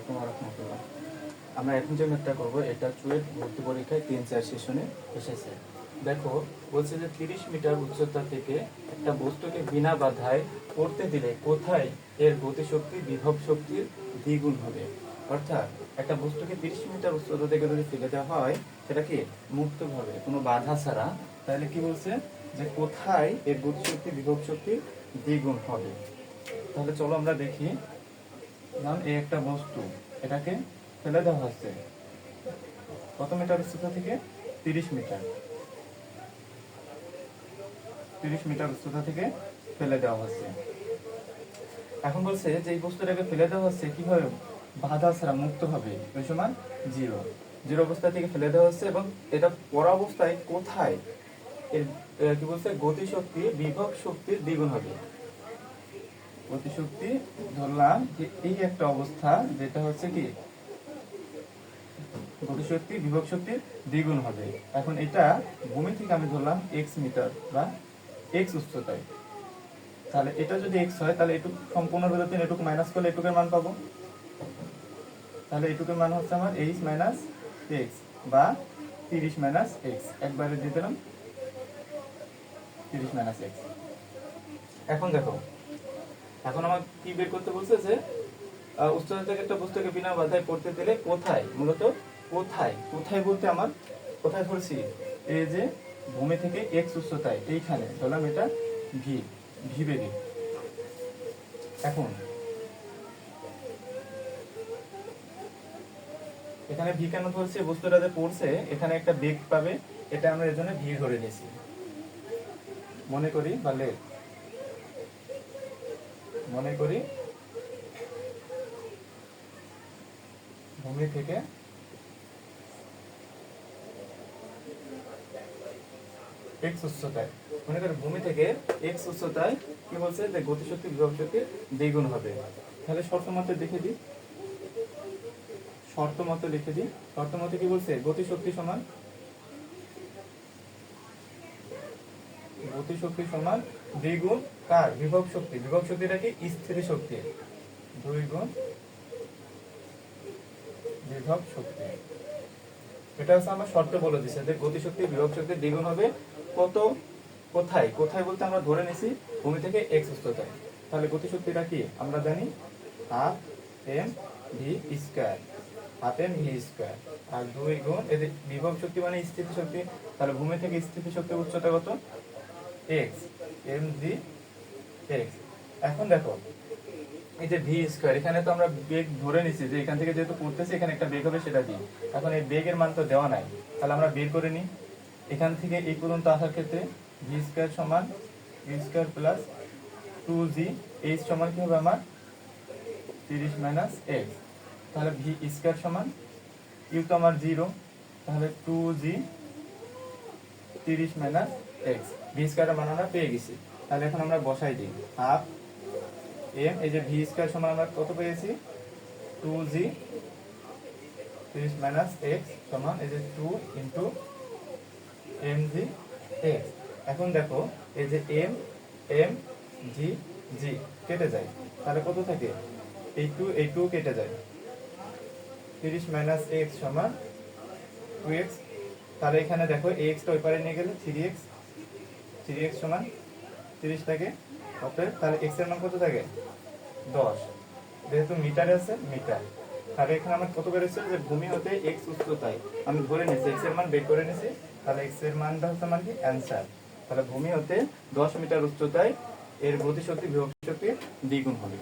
আলাইকুম রহমতুল্লাহ আমরা এখন যে ম্যাথটা করব, এটা চুয়েট ভর্তি পরীক্ষায় তিন চার সেশনে এসেছে। দেখো, বলছে যে তিরিশ মিটার উচ্চতা থেকে একটা বস্তুকে বিনা বাধায় পড়তে দিলে কোথায় এর গতিশক্তি, বিভব শক্তির দ্বিগুণ হবে? অর্থাৎ একটা বস্তুকে তিরিশ মিটার উচ্চতা থেকে যদি ফেলে দেওয়া হয়, সেটা কি? মুক্তভাবে কোনো বাধা ছাড়া। তাহলে কি বলছে? যে কোথায় এর গতিশক্তি, বিভব শক্তির দ্বিগুণ হবে? তাহলে চলো আমরা দেখি। নাম, এই একটা বস্তু, এটাকে ফেলে দেওয়া হচ্ছে কত মিটার উচ্চতা থেকে? তিরিশ মিটার। তিরিশ মিটার উচ্চতা থেকে ফেলে দেওয়া হচ্ছে এখন বলছে যে, এই বস্তুটাকে ফেলে দেওয়া হচ্ছে কীভাবে? বাধা ছাড়া মুক্ত হবে। ওই জিরো। জিরো অবস্থা থেকে ফেলে দেওয়া হচ্ছে এবং এটা পড়া অবস্থায় কোথায়? কি বলছে? গতিশক্তি, বিভব শক্তির দ্বিগুণ হবে। গতিশক্তি ধরলাম যে এই একটা অবস্থা, যেটা হচ্ছে কি, গতিশক্তি, বিভব শক্তির দ্বিগুণ হবে। এখন এটা ভূমি থেকে আমি ধরলাম এক্স মিটার বা এক্স উচ্চতায়। তাহলে এটা যদি এক্স হয়, তাহলে এটুকু সম্পূর্ণ বেরোতে এটুকু মাইনাস করলে এটুকের মান পাবো। তাহলে এটুকের মান হচ্ছে আমার এইচ মাইনাস এক্স বা তিরিশ মাইনাস এক্স একবারে দিয়ে দিলাম তিরিশ মাইনাস এক্স এখন দেখো এখন আমার কি বের করতে বলছে যে উচ্চতা একটা বস্তুকে বিনা বাধায় পড়তে দিলে কোথায়, মূলত কোথায় কোথায় বলতে আমার, কোথায় ধরছি? এই যে ভূমি থেকে এক্স উচ্চতায়, এইখানে, ধরলাম এটা ভি ভি বেগে। এখন, এখানে ভি কেন ধরছে? বস্তুটা যে পড়ছে, এখানে একটা বেগ পাবে, এটা আমরা এর জন্য ভি ধরে নিয়েছি। মনে করি বা লেখ। মনে করি, ভূমি থেকে এক্স উচ্চতায়। মনে ভূমি থেকে কি বলছে? যে দ্বিগুণ হবে। তাহলে শর্ত মতে দেখে দিই। শর্ত লিখে দিই। শর্ত মতে কি বলছে? গতিশক্তি সমান গতিশক্তি সমান দ্বিগুণ কার? বিভব শক্তি। বিভব শক্তিটা কি? স্থির শক্তি। দুই গুণ বিভব শক্তি। এটা হচ্ছে আমার বলে দিচ্ছে যে বিভব শক্তি দ্বিগুণ হবে কত? কোথায়? কোথায় বলতে আমরা ধরে নিছি ভূমি থেকে এক্স উচ্চতায়। তাহলে গতিশক্তিটা কি? আমরা জানি half M V square. Half M V square. আর দুই গুণ এদের বিভব শক্তি মানে স্থিতি শক্তি। তাহলে ভূমি থেকে স্থিতি শক্তির উচ্চতা কত? এক্স এম জি এক্স এখন দেখো, এই যে ভি স্কয়ার এখানে তো আমরা বেগ ধরে নিছি যে এখান থেকে যেহেতু পড়তেছি, এখানে একটা বেগ হবে, সেটা দিই এখন এই বেগের মান তো দেওয়া নাই। তাহলে আমরা বের করে নিই। এখান থেকে এই পর্যন্ত আসার ক্ষেত্রে ভি স্কয়ার সমান V square plus two G H সমান কি হবে আমার? তিরিশ মাইনাস এক্স তাহলে ভি স্কয়ার সমান ইউ তো আমার জিরো তাহলে টু জি তিরিশ মাইনাস এক্স ভি স্কয়ারের মান আমরা পেয়ে গেছি। তাহলে এখন আমরা বসাই দিই। হাফ এম এই যে ভি স্কয়ার সমান আমরা কত পেয়েছি? টু জি তিরিশ মাইনাস এক্স সমান এই যে two into M G X এখন দেখো, এই যে এম এম জি জি কেটে যায়। তাহলে কত থাকে? এই টু এই টু কেটে যায়। তিরিশ মাইনাস এক্স সমান টু এক্স তাহলে এখানে দেখো এক্সটা ওই পারে নিয়ে গেলে থ্রি এক্স থ্রি এক্স সমান তিরিশ থাকে। অতএব তাহলে এক্সের মান কত থাকে? দশ। যেহেতু মিটারে আছে, মিটার। তাহলে এখানে আমার কত বেরোচ্ছে? যে ভূমি হতে এক্স উচ্চতায়। আমি ধরে নিয়েছি এক্সের মান বের করে নিয়েছি। তাহলে এক্সের মানটা হচ্ছে আমার কি? অ্যান্সার তাহলে ভূমি হতে দশ মিটার উচ্চতায় এর গতিশক্তি বিভক্তি দ্বিগুণ হবে।